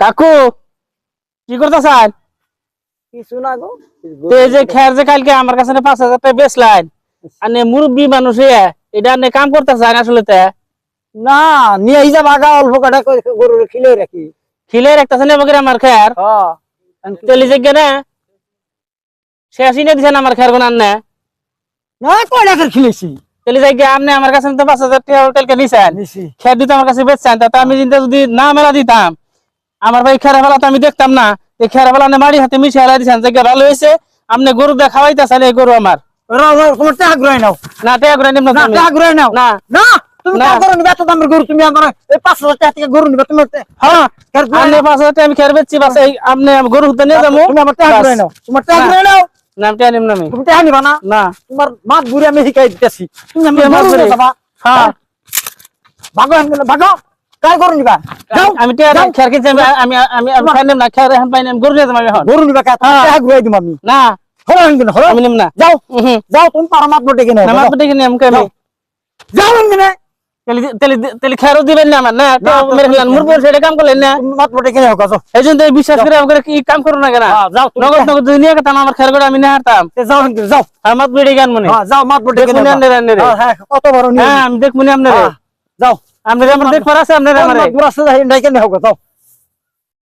কাকু কি করতেছেন? কিছু না গো। তো যে খের যে কালকে আমার কাছে না পাঁচ হাজার টাকা বেচলেন আর নে মুরব্বী মানুষ এটা নে কাম করতেছেন আসলে তে? না নিয়ে যে বাগা অল্প কাটা গরুর খিলে রাখি। খিলে রাখতেছেন এবার আমার খের? হ্যাঁ তেলি যে গেনে শেষ ইনে দিছেন আমার খের গুনান না। না কয় টাকার খিলেছি? তেলি যাই আপনি আমার কাছে তো পাঁচ হাজার টাকা কালকে নিছেন। নিছি। খের দিতে আমার কাছে বেচছেন তা আমি যদি না মেলা দিতাম আমার ভাই খেরা ফেলা তো আমি দেখতাম না। এই খেরা ফেলা মাড়ি হাতে মিশে হেলাই দিছেন যে ভালো হয়েছে। আপনি গরু দিয়ে খাওয়াইতেছেন এই গরু আমার। ঘুরাই নাও। না। টাকা ঘুরাই নাও। না। আপনি নাও। না। না ভাগো ভাগো। কার গরু নিবা যাও আমি টাকা যাও। খের কিনছি আমি আমি আমি আমি খের নিম না খের এখন পাই না আমি গরু নিয়ে যাব আমি এখন গরু নিবা কা হ্যাঁ। টাকা ঘুরাই দিম আমি না হলো এখানে, হলো আমি নিম না যাও উহুম। যাও তুমি পারো মাছ বটে কিনে না মাছ দেখে নিয়ে আমি আমি যাও। যাও এখানে তেলি তেলি তেলি খেরও দিবেন না আমার না না, তো তো মেরে ফেলেন তুমি- মুরপুর সেটা কাম করলেন না তুমি মাছ বটে কিনে হোক যাও এই জন্য তো এই বিশ্বাস করে আমাকে কি কাম করো না কেন হ্যাঁ, যাও তুমি নগদ নগদ যদি নিয়ে গেতাম আমার খের করে আমি নিয়ে হারতাম এ, যাও এখানে, যাও আর মাত বেড়ে গান মনে হ্যাঁ যাও মাছ বটে কিনে দেখুন নাও। আন্নের আন্নের হ্যাঁ, হ্যাঁ, কত বড় নিয়ে হ্যাঁ আমি দেখব নি আপনার হ্যাঁ, যাও আপনার আমার দেখবার আছে আপনার আমার। বড় আছে, যাই, নাই কেন হোক যাও।